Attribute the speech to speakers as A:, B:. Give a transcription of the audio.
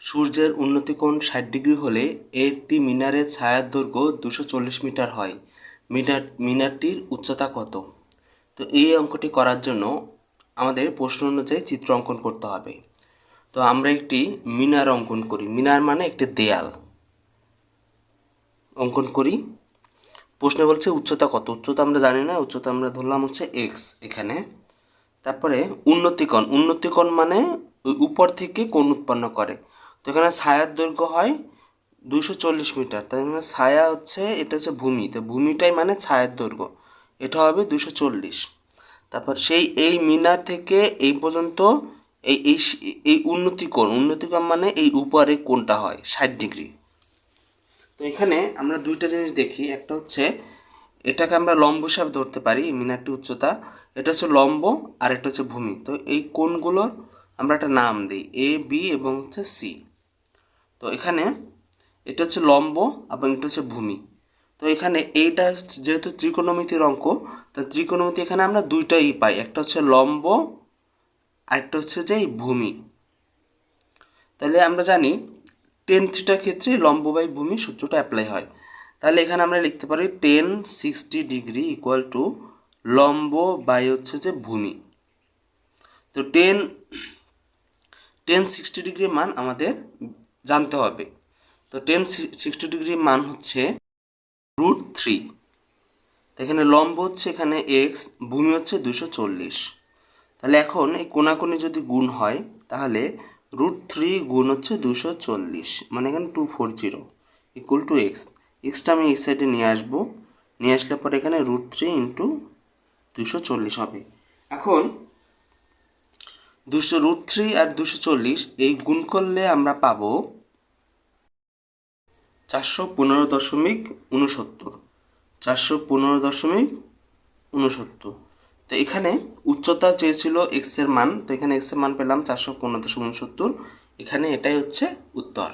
A: সূর্যের উন্নতিকোণ ষাট ডিগ্রি হলে একটি মিনারের ছায়ার দৈর্ঘ্য দুশো চল্লিশ মিটার হয়। মিনার, মিনারটির উচ্চতা কত? তো এই অঙ্কটি করার জন্য আমাদের প্রশ্ন অনুযায়ী চিত্র অঙ্কন করতে হবে। তো আমরা একটি মিনার অঙ্কন করি। মিনার মানে একটি দেয়াল। অঙ্কন করি। প্রশ্নে বলছে উচ্চতা কত? উচ্চতা আমরা জানি না। উচ্চতা আমরা ধরলাম হচ্ছে এক্স এখানে। তারপরে উন্নতিকোণ। উন্নতিকোণ মানে উপর থেকে কোণ উৎপন্ন করে। তো এখানে ছায়ার দৈর্ঘ্য হয় দুশো চল্লিশ মিটার। তাই মানে ছায়া হচ্ছে, এটা হচ্ছে ভূমি। তো ভূমিটাই মানে ছায়ার দৈর্ঘ্য। এটা হবে দুশো চল্লিশ। তারপর সেই এই মিনার থেকে এই পর্যন্ত এই এই এই উন্নতিকোণ উন্নতিকোণ মানে এই উপরে কোণটা হয়, ষাট ডিগ্রি। তো এখানে আমরা দুইটা জিনিস দেখি। একটা হচ্ছে, এটাকে আমরা লম্ব হিসাবে ধরতে পারি মিনারটি উচ্চতা। এটা হচ্ছে লম্ব, আর এটা হচ্ছে ভূমি। তো এই কোণগুলোর আমরা একটা নাম দিই, এ, বি, এবং হচ্ছে সি। তো এখানে এটা হচ্ছে লম্ব এবং এটা হচ্ছে ভূমি। তো এখানে এইটা যেহেতু ত্রিকোণমিতির অঙ্ক, তো ত্রিকোণমিতি এখানে আমরা দুইটাই পাই, একটা হচ্ছে লম্ব আরেকটা হচ্ছে যে ভূমি। তাহলে আমরা জানি টেন থিটার ক্ষেত্রে লম্ব বাই ভূমি সূত্রটা অ্যাপ্লাই হয়। তাহলে এখানে আমরা লিখতে পারি ten sixty degree equal to লম্ব বাই হচ্ছে যে ভূমি। তো টেন টেন সিক্সটি ডিগ্রির মান আমাদের জানতে হবে। তো টেন সিক্সটি ডিগ্রির মান হচ্ছে রুট থ্রি এখানে লম্ব হচ্ছে এখানে এক্স ভূমি হচ্ছে দুশো চল্লিশ। তাহলে এখন এই কোনাকুনি যদি গুণ হয়, তাহলে রুট থ্রি গুণ হচ্ছে দুশো চল্লিশ মানে এখানে two four zero equal to X extra আমি এই সাইডে নিয়ে আসব। নিয়ে আসলে পরে এখানে রুট থ্রি ইন্টু দুশো চল্লিশ হবে। এখন দুশো রুট থ্রি আর দুশো চল্লিশ, এই গুণ করলে আমরা পাব চারশো পনেরো দশমিক উনসত্তর। চারশো পনেরো দশমিক উনসত্তর। তো এখানে উচ্চতা চেয়েছিল এক্সের মান, তো এখানে এক্সের মান পেলাম চারশো পনেরো দশমিক উনসত্তর। এখানে এটাই হচ্ছে উত্তর।